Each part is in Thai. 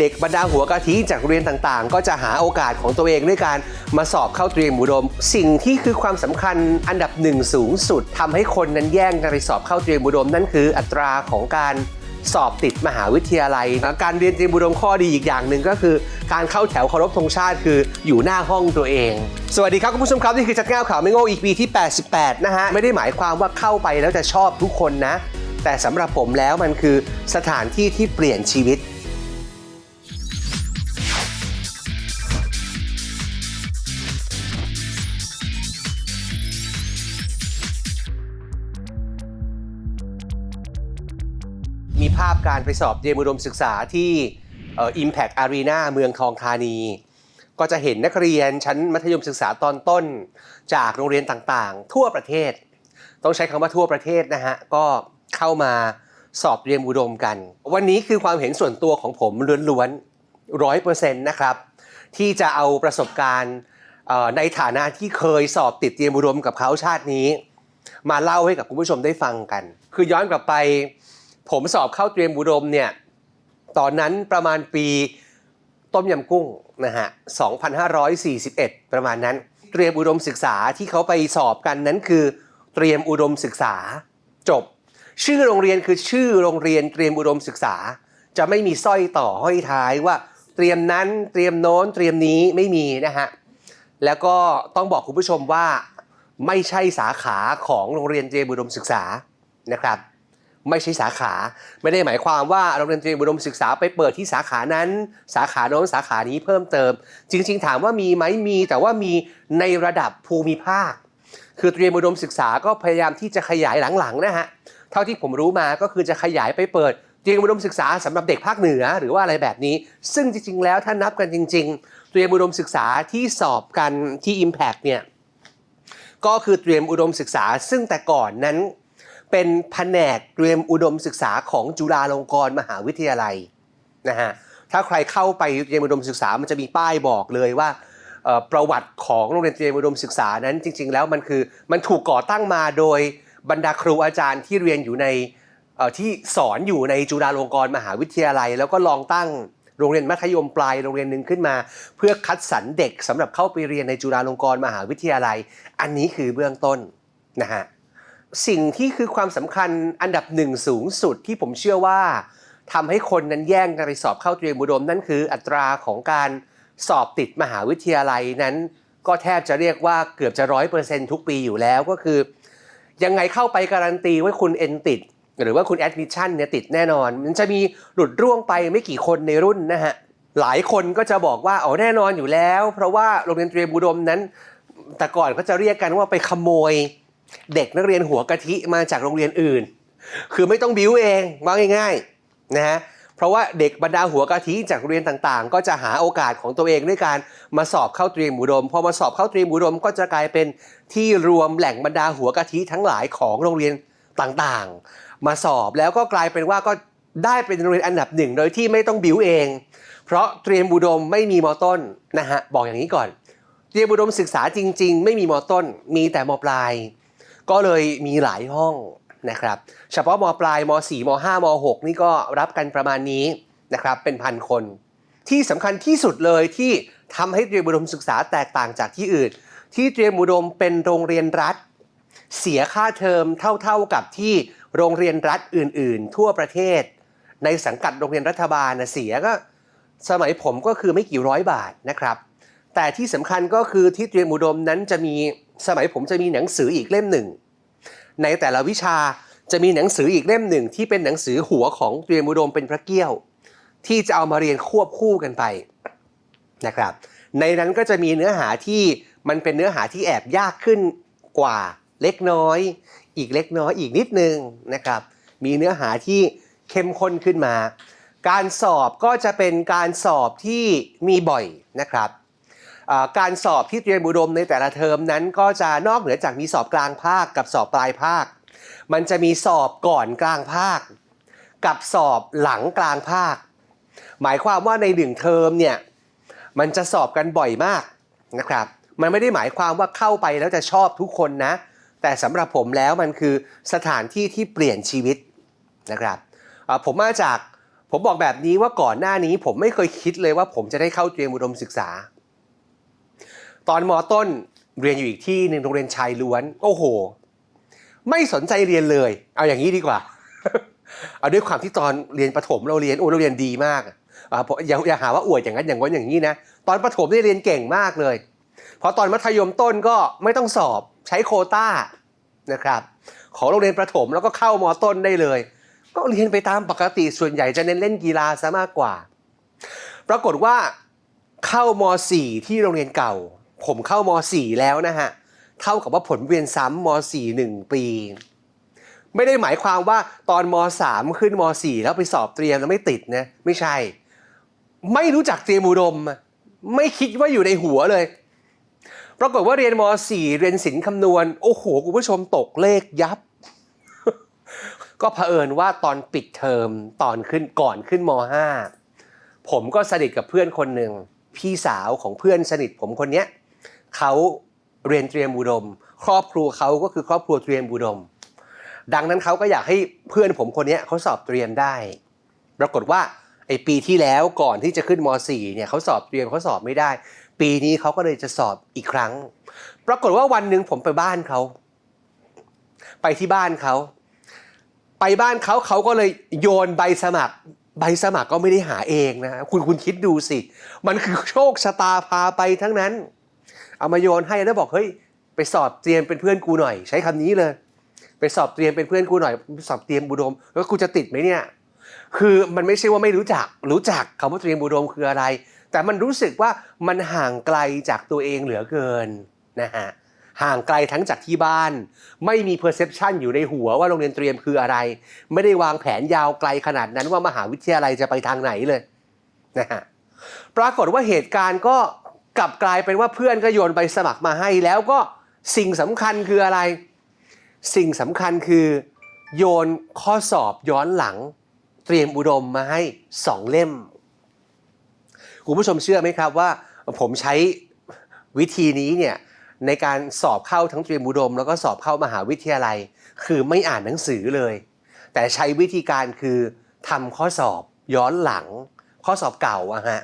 เด็กบรรดาหัวกะทิจากโรงเรียนต่างๆ ก็จะหาโอกาสของตัวเองด้วยการมาสอบเข้าเตรียมอุดม สิ่งที่คือความสำคัญอันดับหนึ่งสูงสุดทำให้คนนั้นแย่งกันไปสอบเข้าเตรียมอุดม นั่นคืออัตราของการสอบติดมหาวิทยาลัย การเรียนเตรียมอุดมข้อดีอีกอย่างหนึ่งก็คือ การเข้าแถวเคารพธงชาติคืออยู่หน้าห้องตัวเอง สวัสดีครับคุณผู้ชมครับนี่คือจัดแก้วข่าวไม่โง่อีกปีที่ 88 นะฮะไม่ได้หมายความว่าเข้าไปแล้วจะชอบทุกคนนะ แต่สำหรับผมแล้วมันคือสถานที่ที่เปลี่ยนชีวิต มีภาพการไปสอบเตรียมอุดมศึกษาที่เอ่อ Impact Arena เมืองทองธานี ก็จะเห็นนักเรียนชั้นมัธยมศึกษาตอนต้น จากโรงเรียนต่างๆ ทั่วประเทศ ต้องใช้คำว่าทั่วประเทศนะฮะ ก็เข้ามาสอบเตรียมอุดมกัน วันนี้คือความเห็นส่วนตัวของผมล้วนๆร้อยเปอร์เซ็นต์นะครับ ที่จะเอาประสบการณ์ในฐานะที่เคยสอบติดเตรียมอุดมกับเขาชาตินี้ มาเล่าให้กับคุณผู้ชมได้ฟังกัน คือย้อนกลับไป ผมสอบเข้าเตรียมอุดมเนี่ยตอนนั้นประมาณปีต้มยำกุ้งนะฮะ 2541 ประมาณนั้น เตรียมอุดมศึกษาที่เขาไปสอบกันนั้นคือ เตรียมอุดมศึกษาจบ ชื่อโรงเรียนคือชื่อโรงเรียนเตรียมอุดมศึกษา จะไม่มีสร้อยต่อห้อยท้ายว่า เตรียมนั้นเตรียมโน้นเตรียมนี้ไม่มีนะฮะ แล้วก็ต้องบอกคุณผู้ชมว่า ไม่ใช่สาขาของโรงเรียนเตรียมอุดมศึกษานะครับ ไม่ใช่สาขา ไม่ได้หมายความว่าโรงเรียนเตรียมอุดมศึกษาไปเปิดที่สาขานั้น สาขาโน้นสาขานี้เพิ่มเติม จริง ๆ ถามว่ามีไหมมี แต่ว่ามีในระดับภูมิภาค คือเตรียมอุดมศึกษาก็พยายามที่จะขยายหลังๆนะฮะเท่าที่ผมรู้มาก็คือจะขยายไปเปิดเตรียมอุดมศึกษาสำหรับเด็กภาคเหนือหรือว่าอะไรแบบนี้ ซึ่งจริง ๆ แล้วถ้านับกันจริง ๆ เตรียมอุดมศึกษาที่สอบกันที่ Impact เนี่ยก็คือเตรียมอุดมศึกษา ซึ่งแต่ก่อนนั้น เป็นแผนกเตรียมอุดมศึกษาของจุฬาลงกรณ์มหาวิทยาลัยนะฮะถ้าใครเข้าไปเตรียมอุดมศึกษามันจะมีป้ายบอกเลยว่าประวัติของโรงเรียนเตรียมอุดมศึกษานั้นจริง ๆ แล้วมันคือมันถูกก่อตั้งมาโดยบรรดาครูอาจารย์ที่เรียนอยู่ในที่สอนอยู่ในจุฬาลงกรณ์มหาวิทยาลัย แล้วก็ลองตั้งโรงเรียนมัธยมปลายโรงเรียนหนึ่งขึ้นมา เพื่อคัดสรรเด็กสำหรับเข้าไปเรียนในจุฬาลงกรณ์มหาวิทยาลัย อันนี้คือเบื้องต้นนะฮะ สิ่งที่คือความสำคัญอันดับหนึ่งสูงสุดที่ผมเชื่อว่าทำให้คนนั้นแย่งกันไปสอบเข้าเตรียมอุดม นั่นคืออัตราของการสอบติดมหาวิทยาลัยนั้น ก็แทบจะเรียกว่าเกือบจะร้อยเปอร์เซ็นทุกปีอยู่แล้วก็คือ ยังไงเข้าไปการันตีว่าคุณเอ็นติด หรือว่าคุณแอดมิชชั่นเนี่ยติดแน่นอน มันจะมีหลุดร่วงไปไม่กี่คนในรุ่นนะฮะหลายคนก็จะบอกว่าอ๋อแน่นอนอยู่แล้ว เพราะว่าโรงเรียนเตรียมอุดมนั้น แต่ก่อนก็จะเรียกกันว่าไปขโมย เด็กนักเรียนหัวกะทิมาจากโรงเรียนอื่น คือไม่ต้องบิ้วเองว่าง่ายๆนะฮะเพราะว่าเด็กบรรดาหัวกะทิจากโรงเรียนต่างๆ ก็จะหาโอกาสของตัวเองด้วยการมาสอบเข้าเตรียมอุดมพอมาสอบเข้าเตรียมอุดมก็จะกลายเป็นที่รวมแหล่งบรรดาหัวกะทิทั้งหลายของโรงเรียนต่างๆ มาสอบแล้วก็กลายเป็นว่าก็ได้เป็นโรงเรียนอันดับหนึ่งโดยที่ไม่ต้องบิ้วเอง เพราะเตรียมอุดมไม่มีมอต้นนะฮะบอกอย่างนี้ก่อน เตรียมอุดมศึกษาจริง ๆ ไม่มีมอต้น มีแต่มอปลาย ก็เลยมีหลายห้องนะครับ เฉพาะมปลายม .4 ม .5 ม .6 นี่ก็รับกันประมาณนี้นะครับ เป็นพันคน ที่สำคัญที่สุดเลยที่ทำให้เตรียมอุดมศึกษาแตกต่างจากที่อื่น ที่เตรียมอุดมเป็นโรงเรียนรัฐ เสียค่าเทอมเท่าๆกับที่โรงเรียนรัฐอื่น ๆ ทั่วประเทศ ในสังกัดโรงเรียนรัฐบาลนะเสียก็สมัยผมก็คือไม่กี่ร้อยบาทนะครับ แต่ที่สำคัญก็คือที่เตรียมอุดมนั้นจะมีสมัยผมจะมีหนังสืออีกเล่มหนึ่ง ในแต่ละวิชาจะมีหนังสืออีกเล่มหนึ่ง ที่เป็นหนังสือหัวของเตรียมอุดมเป็นพระเกี้ยว ที่จะเอามาเรียนควบคู่กันไปนะครับ ในนั้นก็จะมีเนื้อหาที่มันเป็นเนื้อหาที่แอบยากขึ้นกว่าเล็กน้อย อีกเล็กน้อยอีกนิดนึงนะครับ มีเนื้อหาที่เข้มข้นขึ้นมา การสอบก็จะเป็นการสอบที่มีบ่อยนะครับ การสอบที่เตรียมอุดมในแต่ละเทอมนั้นก็จะนอกเหนือจากมีสอบกลางภาคกับสอบปลายภาค มันจะมีสอบก่อนกลางภาค กับสอบหลังกลางภาค หมายความว่าในหนึ่งเทอมเนี่ยมันจะสอบกันบ่อยมากนะครับ มันไม่ได้หมายความว่าเข้าไปแล้วจะชอบทุกคนนะ แต่สำหรับผมแล้วมันคือสถานที่ที่เปลี่ยนชีวิตนะครับผมมาจากผมบอกแบบนี้ว่าก่อนหน้านี้ผมไม่เคยคิดเลยว่าผมจะได้เข้าเตรียมอุดมศึกษา ตอนมอต้นเรียนอยู่อีกที่หนึ่งโรงเรียนชายล้วน โอ้โห ไม่สนใจเรียนเลย เอาอย่างนี้ดีกว่า เอาด้วยความที่ตอนเรียนประถมเราเรียนโอ้เราเรียนดีมากอ่าอย่าอย่าหาว่าอวดอย่างนั้นอย่างนั้นอย่างนี้นะตอนประถมได้เรียนเก่งมากเลยพอตอนมัธยมต้นก็ไม่ต้องสอบใช้โคต้านะครับ ของโรงเรียนประถมแล้วก็เข้ามอต้นได้เลย ก็เรียนไปตามปกติส่วนใหญ่จะเน้นเล่นกีฬาซะมากกว่า ปรากฏว่าเข้าม 4 ที่โรงเรียนเก่า ผมเข้าม4แล้วนะฮะ เท่ากับว่าผลเวียนซ้ำม4หนึ่งปี ไม่ได้หมายความว่าตอนม3ขึ้นม4แล้วไปสอบเตรียมแล้วไม่ติดนะ ไม่ใช่ ไม่รู้จักเตรียมอุดม ไม่คิดว่าอยู่ในหัวเลยปรากฏว่าเรียนม .4 เรียนศิลป์คำนวณ โอ้โห คุณผู้ชมตกเลขยับ ก็เผอิญว่าตอนปิดเทอมตอนขึ้นก่อนขึ้นม .5 ผมก็สนิทกับเพื่อนคนหนึ่ง พี่สาวของเพื่อนสนิทผมคนเนี้ย เขาเรียนเตรียมอุดม ครอบครัวเขาก็คือครอบครัวเตรียมอุดม ดังนั้นเขาก็อยากให้เพื่อนผมคนนี้เขาสอบเตรียมได้ ปรากฏว่าไอ้ปีที่แล้วก่อนที่จะขึ้นม .4 เนี่ยเขาสอบเตรียมเขาสอบไม่ได้ ปีนี้เขาก็เลยจะสอบอีกครั้ง ปรากฏว่าวันหนึ่งผมไปบ้านเขา ไปที่บ้านเขาไปบ้านเขาเขาก็เลยโยนใบสมัคร ใบสมัครก็ไม่ได้หาเองนะคุณคุณคิดดูสิ มันคือโชคชะตาพาไปทั้งนั้น เอามาโยนให้แล้วบอกเฮ้ยไปสอบเตรียมเป็นเพื่อนกูหน่อย ใช้คำนี้เลย ไปสอบเตรียมเป็นเพื่อนกูหน่อยสอบเตรียมบุดมแล้วกูจะติดไหมเนี่ย คือมันไม่ใช่ว่าไม่รู้จัก รู้จักคำว่าเตรียมบุดมคืออะไร แต่มันรู้สึกว่ามันห่างไกลจากตัวเองเหลือเกินนะฮะห่างไกลทั้งจากที่บ้าน ไม่มี perception อยู่ในหัวว่าโรงเรียนเตรียมคืออะไร ไม่ได้วางแผนยาวไกลขนาดนั้นว่ามหาวิทยาลัยจะไปทางไหนเลยนะฮะปรากฏว่าเหตุการณ์ก็ กลับกลายเป็นว่าเพื่อนก็โยนใบสมัครมาให้ แล้วก็สิ่งสำคัญคืออะไร สิ่งสำคัญคือ โยนข้อสอบย้อนหลัง เตรียมอุดมมาให้สองเล่มคุณผู้ชมเชื่อไหมครับว่าผมใช้วิธีนี้เนี่ยในการสอบเข้าทั้งเตรียมอุดม แล้วก็สอบเข้ามหาวิทยาลัย คือไม่อ่านหนังสือเลย แต่ใช้วิธีการคือทำข้อสอบย้อนหลัง ข้อสอบเก่าอะฮะ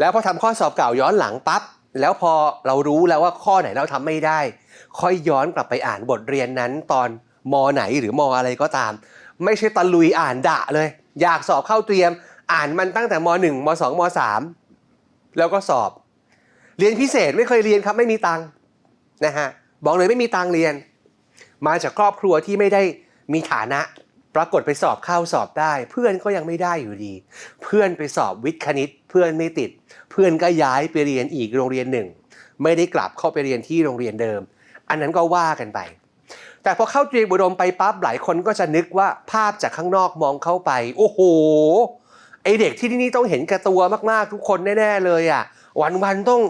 แล้วพอทำข้อสอบเก่าย้อนหลังปั๊บแล้วพอเรารู้แล้วว่าข้อไหนเราทำไม่ได้ ค่อยย้อนกลับไปอ่านบทเรียนนั้นตอนมไหนหรือมอะไรก็ตาม ไม่ใช่ตะลุยอ่านดะเลย อยากสอบเข้าเตรียม อ่านมันตั้งแต่มหนึ่งมสองมสามแล้วก็สอบ เรียนพิเศษไม่เคยเรียนครับไม่มีตังค์นะฮะบอกเลยไม่มีตังค์เรียน มาจากครอบครัวที่ไม่ได้มีฐานะ ปรากฏไปสอบเข้าสอบได้ เพื่อนก็ยังไม่ได้อยู่ดี เพื่อนไปสอบวิทย์คณิต เพื่อนไม่ติด เพื่อนก็ย้ายไปเรียนอีกโรงเรียนหนึ่ง ไม่ได้กลับเข้าไปเรียนที่โรงเรียนเดิม อันนั้นก็ว่ากันไป แต่พอเข้าเตรียมอุดมไปปั๊บหลายคนก็จะนึกว่าภาพจากข้างนอกมองเข้าไป โอ้โหไอเด็กที่นี่ต้องเห็นแก่ตัวมากๆทุกคนแน่ๆเลยอะวันๆต้อง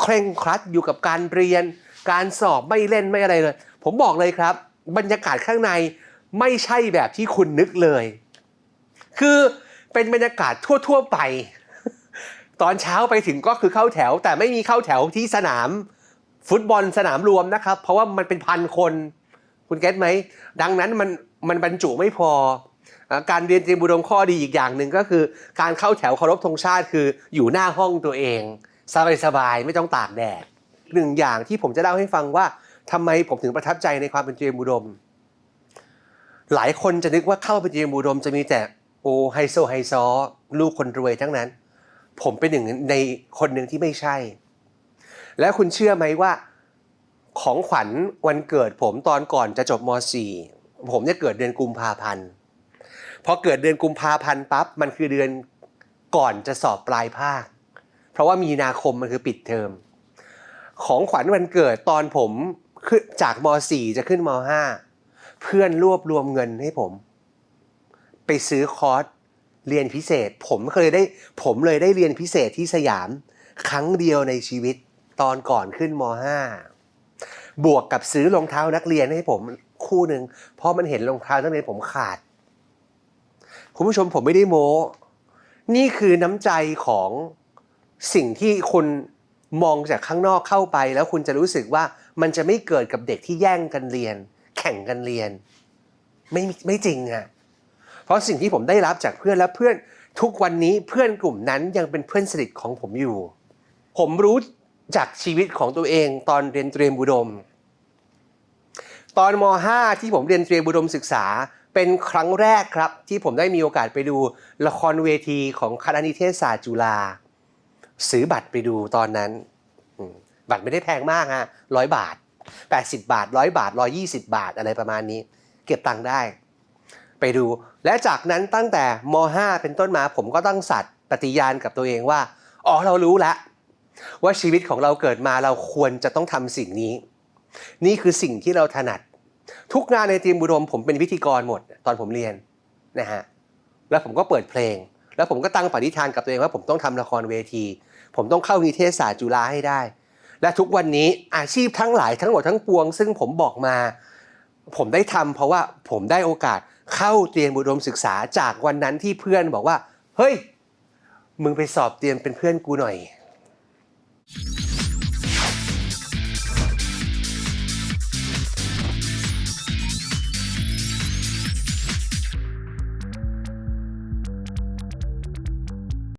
เคร่งครัดอยู่กับการเรียน การสอบไม่เล่นไม่อะไรเลย ผมบอกเลยครับ บรรยากาศข้างใน ไม่ใช่แบบที่คุณนึกเลย คือเป็นบรรยากาศทั่ว ๆ ไป ตอนเช้าไปถึงก็คือเข้าแถว แต่ไม่มีเข้าแถวที่สนาม ฟุตบอลสนามรวมนะครับ เพราะว่ามันเป็นพันคน คุณเก็ตไหม ดังนั้นมันมันบรรจุไม่พอ การเรียนเตรียมบุดมข้อดีอีกอย่างหนึ่งก็คือ การเข้าแถวเคารพธงชาติคืออยู่หน้าห้องตัวเองสบายๆไม่ต้องตากแดดหนึ่งอย่างที่ผมจะเล่าให้ฟังว่าทำไมผมถึงประทับใจในความเป็นเตรียมบุดม หลายคนจะนึกว่าเข้าไปเตรียมบุดมจะมีแต่โอไฮโซไฮซอลูกคนรวยทั้งนั้น ผมเป็นหนึ่งในคนหนึ่งที่ไม่ใช่ แล้วคุณเชื่อไหมว่า ของขวัญวันเกิดผมตอนก่อนจะจบม .4 ผมเนี่ยเกิดเดือนกุมภาพันธ์พอเกิดเดือนกุมภาพันธ์ปั๊บมันคือเดือนก่อนจะสอบปลายภาค เพราะว่ามีนาคมมันคือปิดเทอมของขวัญวันเกิดตอนผมขึ้นจากม .4 จะขึ้นม .5 เพื่อนรวบรวมเงินให้ผม ไปซื้อคอร์สเรียนพิเศษ ผมเคยได้ ผมเลยได้เรียนพิเศษที่สยาม ครั้งเดียวในชีวิตตอนก่อนขึ้นม .5 บวกกับซื้อรองเท้านักเรียนให้ผมคู่หนึ่งเพราะมันเห็นรองเท้านักเรียนผมขาด คุณผู้ชมผมไม่ได้โม้ นี่คือน้ำใจของสิ่งที่คุณมองจากข้างนอกเข้าไป แล้วคุณจะรู้สึกว่ามันจะไม่เกิดกับเด็กที่แย่งกันเรียน แข่งกันเรียน ไม่ไม่จริงอะเพราะสิ่งที่ผมได้รับจากเพื่อนและเพื่อนทุกวันนี้เพื่อนกลุ่มนั้นยังเป็นเพื่อนสนิทของผมอยู่ ผมรู้จากชีวิตของตัวเองตอนเรียนเตรียมอุดม ตอนม .5 ที่ผมเรียนเตรียมอุดมศึกษา เป็นครั้งแรกครับ ที่ผมได้มีโอกาสไปดูละครเวทีของคณะนิเทศศาสตร์จุฬาซื้อบัตรไปดูตอนนั้น บัตรไม่ได้แพงมากฮะร้อยบาท 80 บาทร้อยบาท 120 บาทอะไรประมาณนี้ เก็บตังค์ได้ ไปดู และจากนั้นตั้งแต่ม .5 เป็นต้นมาผมก็ตั้งสัตว์ปฏิญาณกับตัวเองว่า อ๋อเรารู้แล้วว่าชีวิตของเราเกิดมาเราควรจะต้องทำสิ่งนี้ นี่คือสิ่งที่เราถนัด ทุกงานในทีมบุรมผมเป็นพิธีกรหมด ตอนผมเรียนนะฮะแล้วผมก็เปิดเพลง แล้วผมก็ตั้งปณิธานกับตัวเองว่าผมต้องทำละครเวที ผมต้องเข้านิเทศศาสตร์จุฬาให้ได้ และทุกวันนี้อาชีพทั้งหลายทั้งหมดทั้งปวง ซึ่งผมบอกมา ผมได้ทำเพราะว่าผมได้โอกาสเข้าเตรียมอุดมศึกษาจากวันนั้นที่เพื่อนบอกว่า เฮ้ย มึงไปสอบเตรียมเป็นเพื่อนกูหน่อย